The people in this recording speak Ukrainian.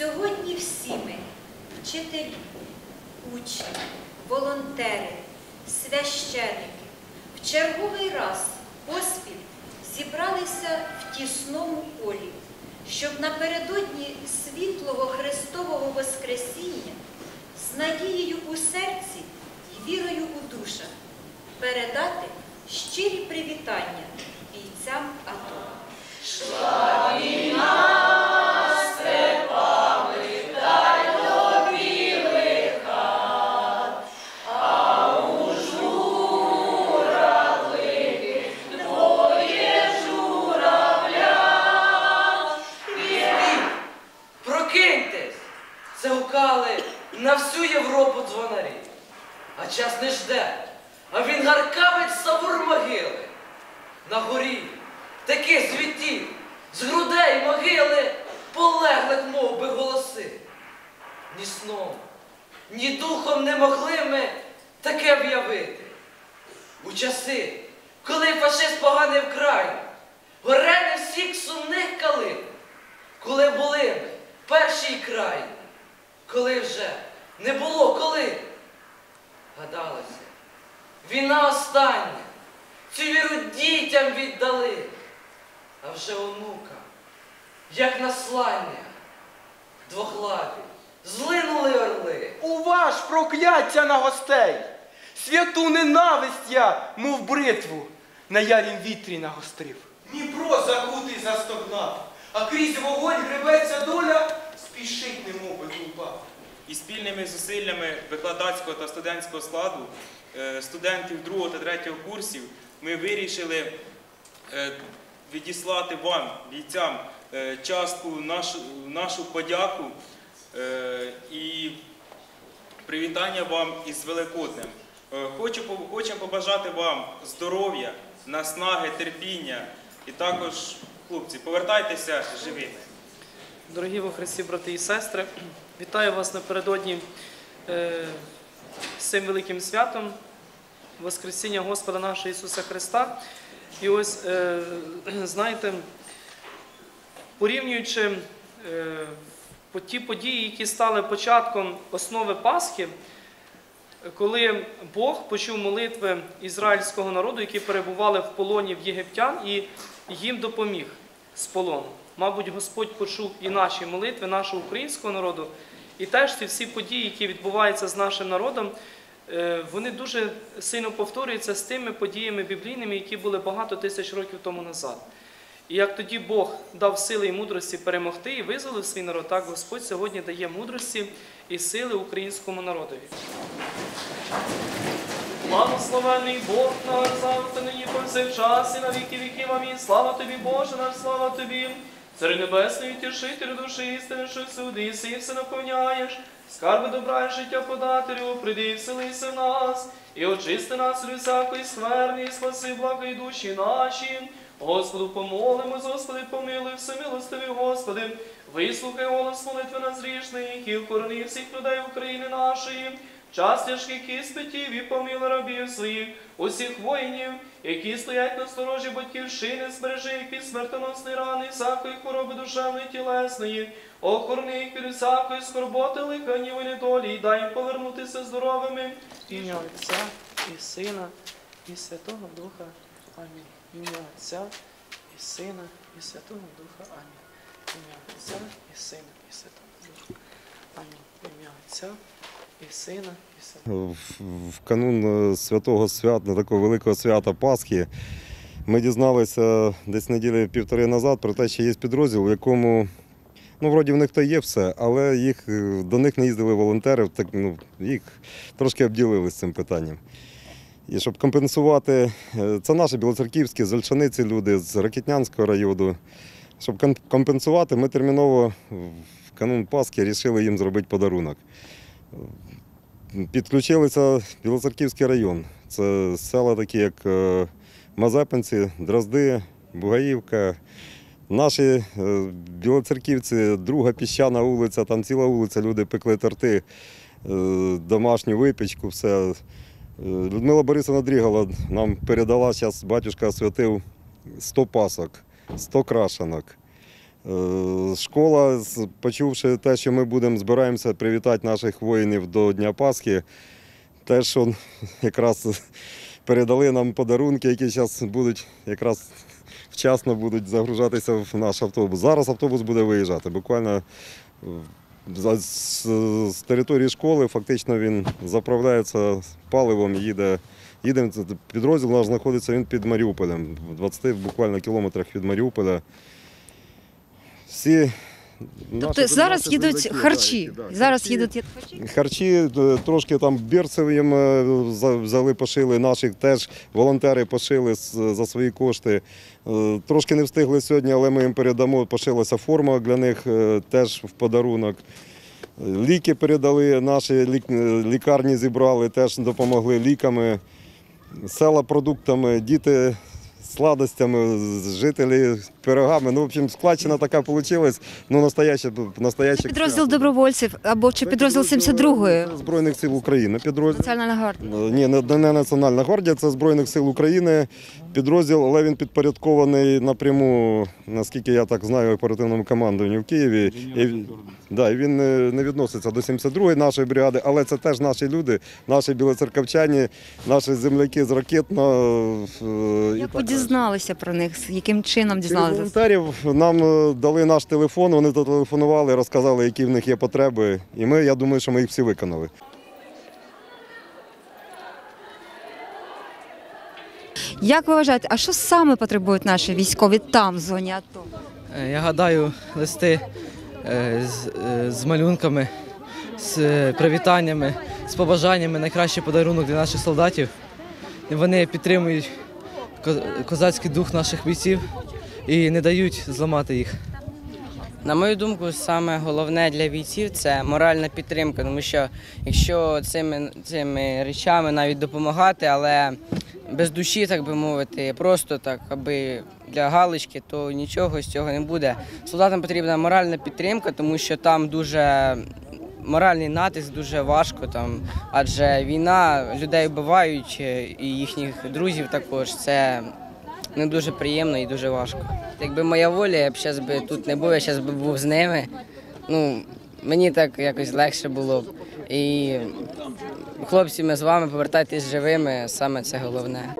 Сьогодні всі ми, вчителі, учні, волонтери, священики, в черговий раз поспіль зібралися в тісному колі, щоб напередодні світлого Христового Воскресіння з надією у серці і вірою у душах передати щирі привітання бійцям АТО. На горі такі звіті, з грудей могили полеглих мов би голоси. Ні сном, ні духом не могли ми таке в'явити. У часи, коли фашист поганий вкрай, горени всіх сумних калин, коли були перший край, коли вже не було коли. Гадалося, війна остання, цю віру дітям віддали, а вже онука, як наслання, двохлапі, злинули орли. У ваш прокляття на гостей! Святу ненависть я, мов бритву, на ярім вітрі нагострив. Дніпро закутий застогнав, а крізь вогонь гребеться доля, спішить, немов би глупа. І спільними зусиллями викладацького та студентського складу е, студентів 2 та 3 курсів ми вирішили е, відіслати вам, бійцям, е, частку нашу, подяку е, і привітання вам із Великоднем. Хочу, хочемо побажати вам здоров'я, наснаги, терпіння і також, хлопці, повертайтеся живими. Дорогі во Христі, брати і сестри, вітаю вас напередодні з цим великим святом Воскресіння Господа нашого Ісуса Христа. І ось, е, знаєте, порівнюючи е, ті події, які стали початком основи Пасхи, коли Бог почув молитви ізраїльського народу, які перебували в полоні в єгиптян, і їм допоміг з полону. Мабуть, Господь почув і наші молитви, нашого українського народу, і теж ці всі події, які відбуваються з нашим народом, вони дуже сильно повторюються з тими подіями біблійними, які були багато тисяч років тому назад. І як тоді Бог дав сили і мудрості перемогти і визволив свій народ, так Господь сьогодні дає мудрості і сили українському народові. Благословений Бог наш завжди нині повсякчас і на віки віків. Амінь. Слава тобі, Боже наш, слава тобі. Царь небесний, тішителю душі істини, що всюди, і си все наповняєш. Скарби добра і життя подателю, прийди і вселися в нас, і очисти нас від всякої скверни, і спаси благої душі наші. Господу помолимось, Господи, помилуй, всемилостивий Господи, вислухай голос молитви нас грішних і вкорони всіх людей України нашої. Час тяжких іспитів і помили рабів своїх, усіх воїнів, які стоять на сторожі батьківщини, збережи їх від смертоносної рани, всякої хвороби душевної тілесної, охорони їх від всякої скорботи, лиханів і недолі, і дай їм повернутися здоровими. Ім'я Отця і Сина, і Святого Духа. Амінь. Ім'я Отця і Сина, і Святого Духа. Амінь. Ім'я Отця і Сина, і Святого Духа. Амінь. Ім'я Отця і Сина, і Святого. в канун е, святого свята, такого великого свята Пасхи, ми дізналися десь неділі півтори назад про те, що є підрозділ, в якому, ну, вроді в них то є все, але їх, е, до них не їздили волонтери, так, ну, їх трошки обділили з цим питанням. І щоб компенсувати, е, це наші білоцерківські, з Ольшаниці люди, з Ракітнянського району. Щоб компенсувати, ми терміново в канун Пасхи вирішили їм зробити подарунок. Підключилися Білоцерківський район. Це села такі, як е, Мазепинці, Дрозди, Бугаївка. Наші е, білоцерківці, друга піщана вулиця, там ціла вулиця, люди пекли торти, е, домашню випічку, все. Людмила Борисовна Дрігала нам передала, зараз батюшка освятив 100 пасок, 100 крашенок. Е, Школа, почувши те, що ми будемо збираємося привітати наших воїнів до Дня Пасхи, теж он, якраз передали нам подарунки, які зараз будуть якраз вчасно будуть загружатися в наш автобус. Зараз автобус буде виїжджати. Буквально е, з, території школи фактично він заправляється паливом, їде. Їдемо, підрозділ наш знаходиться він під Маріуполем, в 20 буквально кілометрах від Маріуполя. Всі Тобто зараз їдуть харчі. Зараз їдуть харчі. Харчі е, трошки там берців їм е, взяли, пошили, наших теж волонтери пошили за свої кошти. Е, Трошки не встигли сьогодні, але ми їм передамо. Пошилася форма для них теж в подарунок. Ліки передали, наші лікарні зібрали, теж допомогли ліками, села продуктами, діти сладостями, жителі пирогами. Ну, в общем, складчина така вийшла. Ну, настояща, настояща Підрозділ добровольців або чи підрозділ 72-ї Збройних сил України. Підрозділ Національна гвардія. Е, ні, не, не Національна гвардія, це Збройних сил України. Підрозділ, але він підпорядкований напряму, наскільки я так знаю, оперативному командуванню в Києві. І, да, і він не, відноситься до 72-ї нашої бригади, але це теж наші люди, наші білоцерковчані, наші земляки з ракетно. е, Як ви дізналися про них? Яким чином Через волонтерів нам е, дали наш телефон, вони зателефонували, розказали, які в них є потреби. І ми, я думаю, що ми їх всі виконали. Як ви вважаєте, а що саме потребують наші військові там, в зоні АТО? Е, Я гадаю, листи е, з, з малюнками, з привітаннями, з побажаннями найкращий подарунок для наших солдатів. Вони підтримують козацький дух наших бійців і не дають зламати їх. На мою думку, саме головне для бійців це моральна підтримка, тому що якщо цими, цими речами навіть допомагати, але без душі, так би мовити, просто так, аби для галочки, то нічого з цього не буде. Солдатам потрібна моральна підтримка, тому що там дуже моральний натиск дуже важко, там, адже війна людей вбивають і їхніх друзів також. Це не дуже приємно і дуже важко. Якби моя воля, я б зараз би тут не був, я зараз би був з ними. Ну, мені так якось легше було. б. І хлопці, ми з вами повертайтесь живими, саме це головне.